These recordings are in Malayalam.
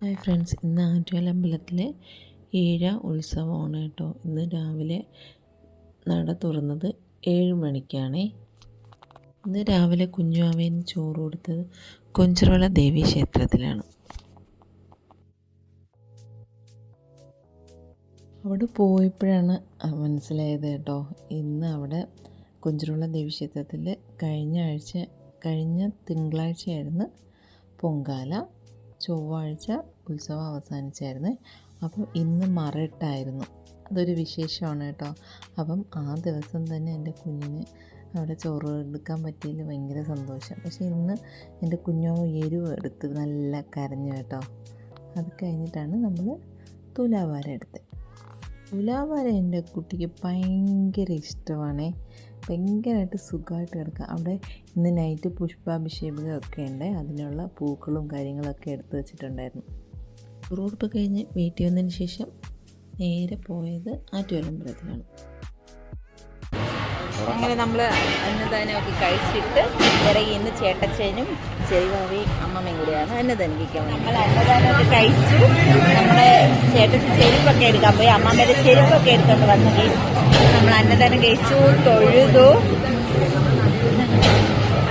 ഹായ് ഫ്രണ്ട്സ് ഇന്ന് ആറ്റുകാൽ അമ്പലത്തിലെ ഏഴ ഉത്സവമാണ് കേട്ടോ. ഇന്ന് രാവിലെ നട തുറന്നത് ഏഴ് മണിക്കാണേ. ഇന്ന് രാവിലെ കുഞ്ഞുവാവേന് ചോറ് കൊടുത്തത് കൊഞ്ചിറവള ദേവി ക്ഷേത്രത്തിലാണ്. അവിടെ പോയപ്പോഴാണ് മനസ്സിലായത് കേട്ടോ. ഇന്ന് അവിടെ കുഞ്ചിറുള്ള ദേവി ക്ഷേത്രത്തിൽ കഴിഞ്ഞ ആഴ്ച കഴിഞ്ഞ തിങ്കളാഴ്ചയായിരുന്നു പൊങ്കാല. ചൊവ്വാഴ്ച ഉത്സവം അവസാനിച്ചായിരുന്നു. അപ്പോൾ ഇന്ന് മറിട്ടായിരുന്നു. അതൊരു വിശേഷമാണ് കേട്ടോ. അപ്പം ആ ദിവസം തന്നെ എന്റെ കുഞ്ഞിന് അവിടെ ചോറ് എടുക്കാൻ പറ്റിയതിൽ ഭയങ്കര സന്തോഷം. പക്ഷേ ഇന്ന് എന്റെ കുഞ്ഞോ എരിവ് എടുത്ത് നല്ല കരഞ്ഞു കേട്ടോ. അത് കഴിഞ്ഞിട്ടാണ് നമ്മൾ തുലാവാര എടുത്തത്. തുലാവാര എന്റെ കുട്ടിക്ക് ഭയങ്കര ഇഷ്ടമാണേ. ഭയങ്കരമായിട്ട് സുഖമായിട്ട് കിടക്കുക. അവിടെ ഇന്ന് നൈറ്റ് പുഷ്പാഭിഷേകമൊക്കെ ഉണ്ട് അതിനുള്ള പൂക്കളും കാര്യങ്ങളൊക്കെ എടുത്ത് വെച്ചിട്ടുണ്ടായിരുന്നു. ഉറുപ്പ് കഴിഞ്ഞ് വീട്ടിൽ വന്നതിന് ശേഷം നേരെ പോയത് ആറ്റുവലമ്പലത്തിലാണ് അങ്ങനെ നമ്മൾ അന്നദാനമൊക്കെ കഴിച്ചിട്ട് ഇറങ്ങി ഇന്ന് ചേട്ടച്ചനും ചെറിയവാവയും അമ്മമ്മയും കൂടിയാണ്. അന്നദാനം കഴിക്കാൻ നമ്മൾ അന്നദാനമൊക്കെ കഴിച്ചു. നമ്മളെ ചേട്ടച്ച് ചെരുപ്പൊക്കെ എടുക്കാൻ പോയി. അമ്മമ്മയുടെ ചെരുപ്പൊക്കെ എടുത്തോണ്ട് വന്നു നമ്മൾ അന്നദാനം കഴിച്ചു തൊഴുതു.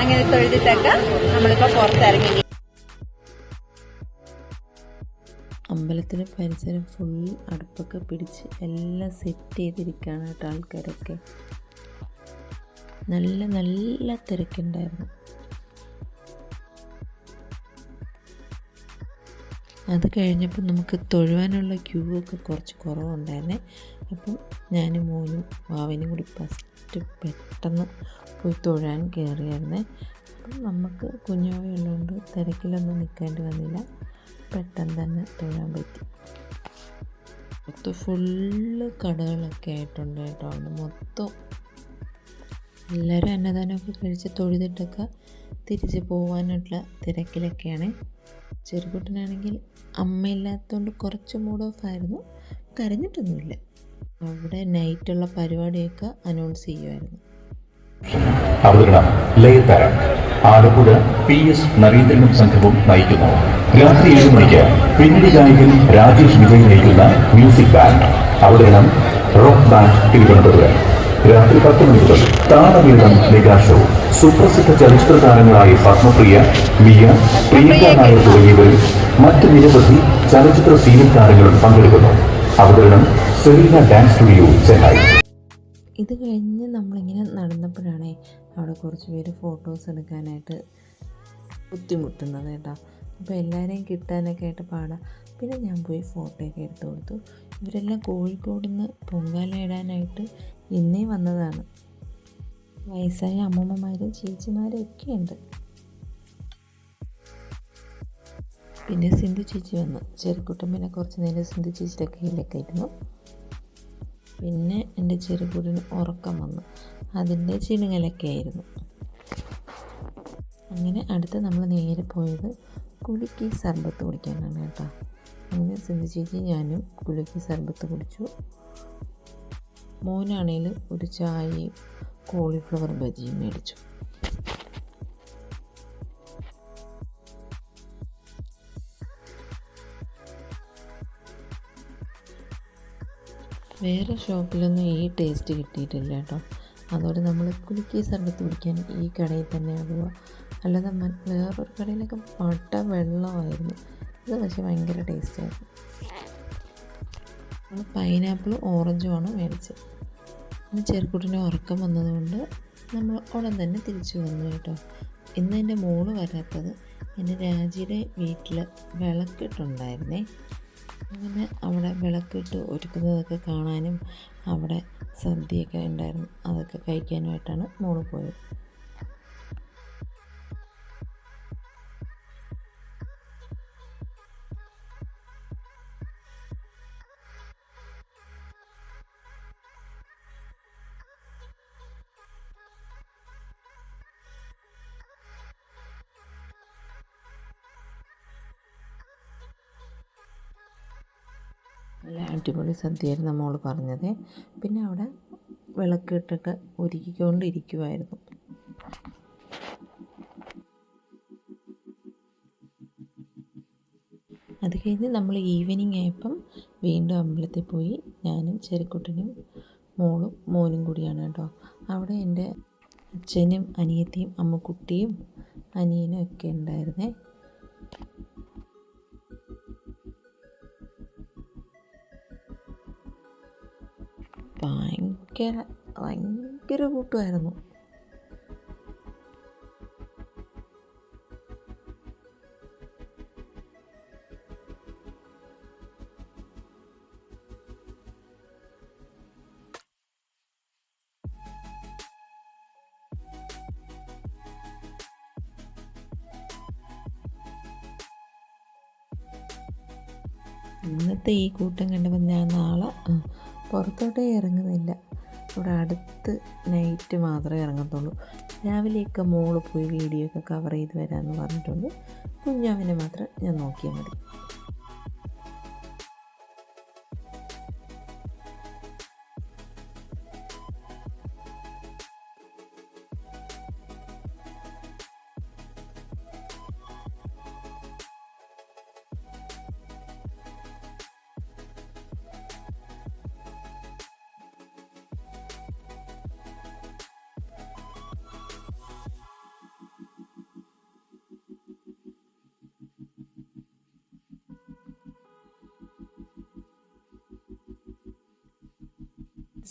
അങ്ങനെ തൊഴുതിട്ടൊക്കെ നമ്മളിപ്പോൾ പുറത്തിറങ്ങി. അമ്പലത്തിന് പരിസരം ഫുൾ അടുപ്പൊക്കെ പിടിച്ച് എല്ലാം സെറ്റ് ചെയ്തിരിക്കുകയാണ് കേട്ടോ ആൾക്കാരൊക്കെ. നല്ല നല്ല തിരക്കുണ്ടായിരുന്നു. അത് കഴിഞ്ഞപ്പോൾ നമുക്ക് തൊഴുവാനുള്ള ക്യൂ ഒക്കെ കുറച്ച് കുറവുണ്ടായിരുന്നേ. അപ്പം ഞാനും മോനും വാവനും കൂടി ഫസ്റ്റ് പെട്ടെന്ന് പോയി തൊഴാൻ കയറിയായിരുന്നേ അപ്പം നമുക്ക് കുഞ്ഞുവാവുള്ളതുകൊണ്ട് തിരക്കിലൊന്നും നിൽക്കേണ്ടി വന്നില്ല. പെട്ടെന്ന് തന്നെ തൊഴാൻ പറ്റി. മൊത്തം ഫുള്ള് കടകളൊക്കെ ആയിട്ടുണ്ട് കേട്ടോ. അവിടെ മൊത്തം എല്ലാവരും അന്നദാനമൊക്കെ കഴിച്ച് തൊഴുതിട്ടൊക്കെ തിരിച്ച് പോകാനുള്ള തിരക്കിലൊക്കെയാണ്. ചെറുകുട്ടനാണെങ്കിൽ അമ്മയില്ലാത്തതുകൊണ്ട് കുറച്ച് മൂഡ് ഓഫ് ആയിരുന്നു. കരഞ്ഞിട്ടൊന്നുമില്ല. അവിടെ നൈറ്റുള്ള പരിപാടിയൊക്കെ അനൗൺസ് ചെയ്യുമായിരുന്നു ആലപ്പുഴ പി എസ് നരേന്ദ്രനും സംഘവും നയിക്കുന്നു. രാത്രി ഏഴ് മണിക്ക് പിന്നണി ഗായകൻ രാജേഷ് വിജയ് നയിക്കുന്ന മ്യൂസിക് ബാൻഡ് അവതരണം റോക്ക് ബാൻഡ് തിരുവനന്തപുരം. രാത്രി പത്ത് മണി മുതൽ താളമേളം മെഗാ ഷോ സുപ്രസിദ്ധ ചലച്ചിത്ര താരങ്ങളായ പത്മപ്രിയ മിയ പ്രിയങ്ക നായർ തുടങ്ങിയവരും മറ്റ് നിരവധി ചലച്ചിത്ര സീനിയർ താരങ്ങളും പങ്കെടുക്കുന്നു. അവതരണം സെറീന ഡാൻസ് സ്റ്റുഡിയോ ചെന്നൈ. ഇത് കഴിഞ്ഞ് നമ്മളിങ്ങനെ നടന്നപ്പോഴാണ് അവിടെ കുറച്ച് പേര് ഫോട്ടോസ് എടുക്കാനായിട്ട് ബുദ്ധിമുട്ടുന്നത് കേട്ടോ. അപ്പോൾ എല്ലാവരെയും കിട്ടാനൊക്കെ ആയിട്ട് പാടാം. പിന്നെ ഞാൻ പോയി ഫോട്ടോയൊക്കെ എടുത്തു കൊടുത്തു. ഇവരെല്ലാം കോഴിക്കോട് നിന്ന് പൊങ്കാല ഇടാനായിട്ട് ഇന്നേ വന്നതാണ്. വയസ്സായ അമ്മമ്മമാരും ചേച്ചിമാരും ഒക്കെ ഉണ്ട്. പിന്നെ സിന്ധു ചേച്ചി വന്നു. ചെറുക്കുട്ടൻ പിന്നെ കുറച്ച് നേരം സിന്ധു ചേച്ചിയുടെ കയ്യിലൊക്കെ ഇരുന്നു. പിന്നെ എന്റെ ചെറുകുടിന് ഉറക്കം വന്നു. അതിന്റെ ചിണുങ്ങലൊക്കെ ആയിരുന്നു. അങ്ങനെ അടുത്ത് നമ്മൾ നേരെ പോയത് കുലുക്കി സർബത്ത് കുടിക്കാനാണ് കേട്ടോ. അങ്ങനെ സിന്ധു ചേച്ചി ഞാനും കുലുക്കി സർബത്ത് കുടിച്ചു. മോനാണേൽ ഒരു ചായയും കോളിഫ്ലവർ ബജിയും മേടിച്ചു. വേറെ ഷോപ്പിലൊന്നും ഈ ടേസ്റ്റ് കിട്ടിയിട്ടില്ല കേട്ടോ. അതോടെ നമ്മൾ കുലുക്കി സർബത്ത് കുടിക്കാൻ ഈ കടയിൽ തന്നെ ആകുക അല്ലാതെ വേറൊരു കടയിലൊക്കെ പട്ട വെള്ളമായിരുന്നു. ഇത് പക്ഷേ ഭയങ്കര ടേസ്റ്റായിരുന്നു നമ്മൾ പൈനാപ്പിളും ഓറഞ്ചുമാണ് മേടിച്ചത് പിന്നെ ചെറുക്കുട്ടിന് ഉറക്കം വന്നതുകൊണ്ട് നമ്മൾ ഉടൻ തന്നെ തിരിച്ചു വന്നു കേട്ടോ. ഇന്ന് എന്റെ മോൾ വരാത്തത് എന്റെ രാജിയുടെ വീട്ടിൽ വിളക്കിട്ടുണ്ടായിരുന്നേ. അങ്ങനെ അവിടെ വിളക്കിട്ട് ഒരുക്കുന്നതൊക്കെ കാണാനും അവിടെ സദ്യയൊക്കെ ഉണ്ടായിരുന്നു. അതൊക്കെ കഴിക്കാനുമായിട്ടാണ് മോൾ പോയത്. നല്ല അടിപൊളി സദ്യയായിരുന്നു നമ്മൾ പറഞ്ഞത്. പിന്നെ അവിടെ വിളക്കിട്ടൊക്കെ ഒരുക്കിക്കൊണ്ടിരിക്കുമായിരുന്നു അത് കഴിഞ്ഞ് നമ്മൾ ഈവനിങ് ആയപ്പം വീണ്ടും അമ്പലത്തിൽ പോയി ഞാനും ചെറുക്കുട്ടനും മോളും മോനും കൂടിയാണ് കേട്ടോ. അവിടെ എന്റെ അച്ഛനും അനിയത്തിയും അമ്മക്കുട്ടിയും അനിയനും ഒക്കെ ഉണ്ടായിരുന്നേ. ഭയങ്കര ഭയങ്കര കൂട്ടുമായിരുന്നു ഇന്നത്തെ ഈ കൂട്ടം കണ്ടപ്പോൾ ഞാൻ നാളെ പുറത്തോട്ടേ ഇറങ്ങുന്നില്ല. ഇവിടെ അടുത്ത് നൈറ്റ് മാത്രമേ ഇറങ്ങത്തുള്ളൂ. രാവിലെയൊക്കെ മോൾ പോയി വീഡിയോ ഒക്കെ കവർ ചെയ്ത് വരാമെന്ന് പറഞ്ഞിട്ടുണ്ട്. കുഞ്ഞാവിനെ മാത്രം ഞാൻ നോക്കിയാൽ മതി.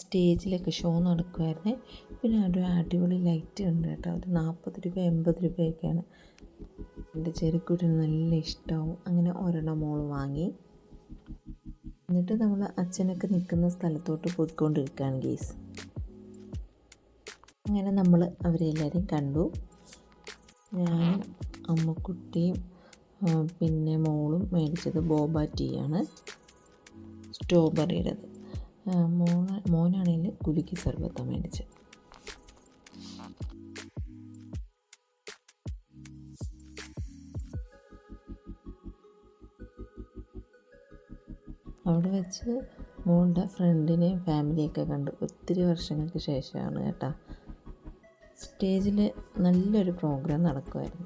സ്റ്റേജിലൊക്കെ ഷോ നടക്കുമായിരുന്നു പിന്നെ ഒരു അടിപൊളി ലൈറ്റ് ഉണ്ട് കേട്ടോ. ഒരു നാൽപ്പത് രൂപ എൺപത് രൂപയൊക്കെയാണ്. എന്റെ ചെറുക്കുട്ടിന് നല്ല ഇഷ്ടമാവും അങ്ങനെ ഒരെണ്ണം മോൾ വാങ്ങി. എന്നിട്ട് നമ്മൾ അച്ഛനൊക്കെ നിൽക്കുന്ന സ്ഥലത്തോട്ട് പോയിക്കൊണ്ടിരിക്കുകയാണ് ഗീസ്. അങ്ങനെ നമ്മൾ അവരെ എല്ലാവരെയും കണ്ടു. ഞാനും അമ്മക്കുട്ടിയും പിന്നെ മോളും മേടിച്ചത് ബോബ ടീയാണ് സ്ട്രോബെറിയുടേത് മോന മോനാണെങ്കിൽ കുലുക്കി സർബത്താണ് മേടിച്ചത് അവിടെ വെച്ച് മോളുടെ ഫ്രണ്ടിനെയും ഫാമിലിയൊക്കെ കണ്ട് ഒത്തിരി വർഷങ്ങൾക്ക് ശേഷമാണ് കേട്ടോ. സ്റ്റേജിൽ നല്ലൊരു പ്രോഗ്രാം നടക്കുമായിരുന്നു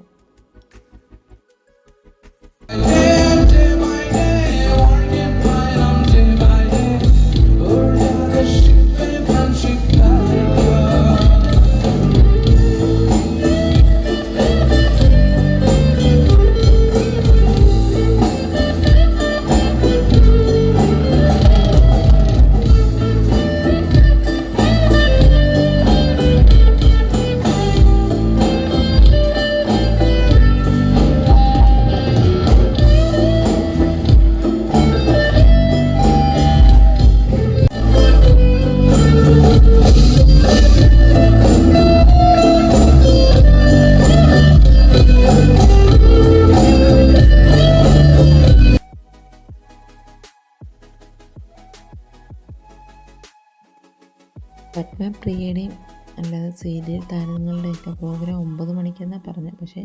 പത്മപ്രിയയുടെയും അല്ലാതെ സീരിയൽ താരങ്ങളുടെയൊക്കെ പ്രോഗ്രാം ഒമ്പത് മണിക്കെന്നാണ് പറഞ്ഞത്. പക്ഷേ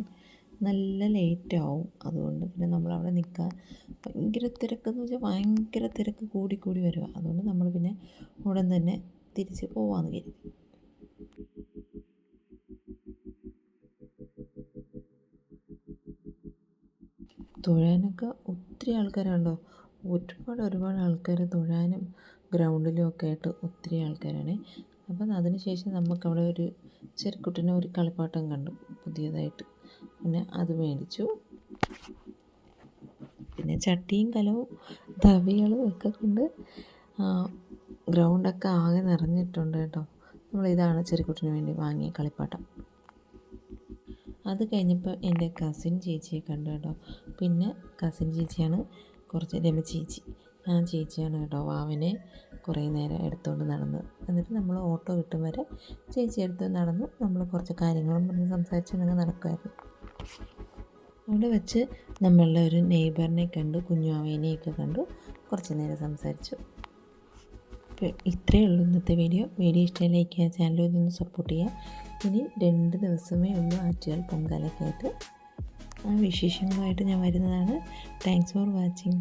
നല്ല ലേറ്റ് ആവും അതുകൊണ്ട് പിന്നെ നമ്മളവിടെ നിൽക്കാൻ ഭയങ്കര തിരക്കെന്ന് വെച്ചാൽ ഭയങ്കര തിരക്ക് കൂടി കൂടി വരിക. അതുകൊണ്ട് നമ്മൾ പിന്നെ ഉടൻ തന്നെ തിരിച്ച് പോവാമെന്ന് കരുതി. തൊഴാനൊക്കെ ഒത്തിരി ആൾക്കാരുണ്ടോ? ഒരുപാട് ഒരുപാട് ആൾക്കാർ തൊഴാനും ഗ്രൗണ്ടിലും ഒക്കെ ആയിട്ട് ഒത്തിരി ആൾക്കാരാണ്. അപ്പം അതിന് ശേഷം നമുക്കവിടെ ഒരു ചെറുക്കുട്ടിനെ ഒരു കളിപ്പാട്ടം കണ്ടു പുതിയതായിട്ട്. പിന്നെ അത് മേടിച്ചു. പിന്നെ ചട്ടിയും കലവും തവികളും ഒക്കെ കൊണ്ട് ഗ്രൗണ്ടൊക്കെ ആകെ നിറഞ്ഞിട്ടുണ്ട് കേട്ടോ. നമ്മളിതാണ് ചെറുക്കുട്ടിന് വേണ്ടി വാങ്ങിയ കളിപ്പാട്ടം. അത് കഴിഞ്ഞപ്പോൾ എന്റെ കസിൻ ചേച്ചിയെ കണ്ടു കേട്ടോ. പിന്നെ കസിൻ ചേച്ചിയാണ് കുറച്ച് രമ ചേച്ചി. ആ ചേച്ചിയാണ് കേട്ടോ വാവിനെ കുറേ നേരം എടുത്തുകൊണ്ട് നടന്നത് എന്നിട്ട് നമ്മൾ ഓട്ടോ കിട്ടും വരെ ചേച്ചി എടുത്ത് നടന്ന്. നമ്മൾ കുറച്ച് കാര്യങ്ങളും പറഞ്ഞ് സംസാരിച്ച് അങ്ങനെ നടക്കുമായിരുന്നു അവിടെ വെച്ച് നമ്മളുടെ ഒരു നെയ്ബറിനെ കണ്ടു കുഞ്ഞുവാവേനെയൊക്കെ കണ്ടു. കുറച്ച് നേരം സംസാരിച്ചു. ഇത്രയേ ഉള്ളൂ ഇന്നത്തെ വീഡിയോ. വീഡിയോ ഇഷ്ടം ലൈക്ക് ചെയ്യുക ചാനൽ ഒന്ന് സപ്പോർട്ട് ചെയ്യുക. ഇനി രണ്ട് ദിവസമേ ഉള്ളൂ ആറ്റുകാൽ പൊങ്കാലൊക്കെ ആയിട്ട് ആ വിശേഷങ്ങളുമായിട്ട് ഞാൻ വരുന്നതാണ്. Thanks for watching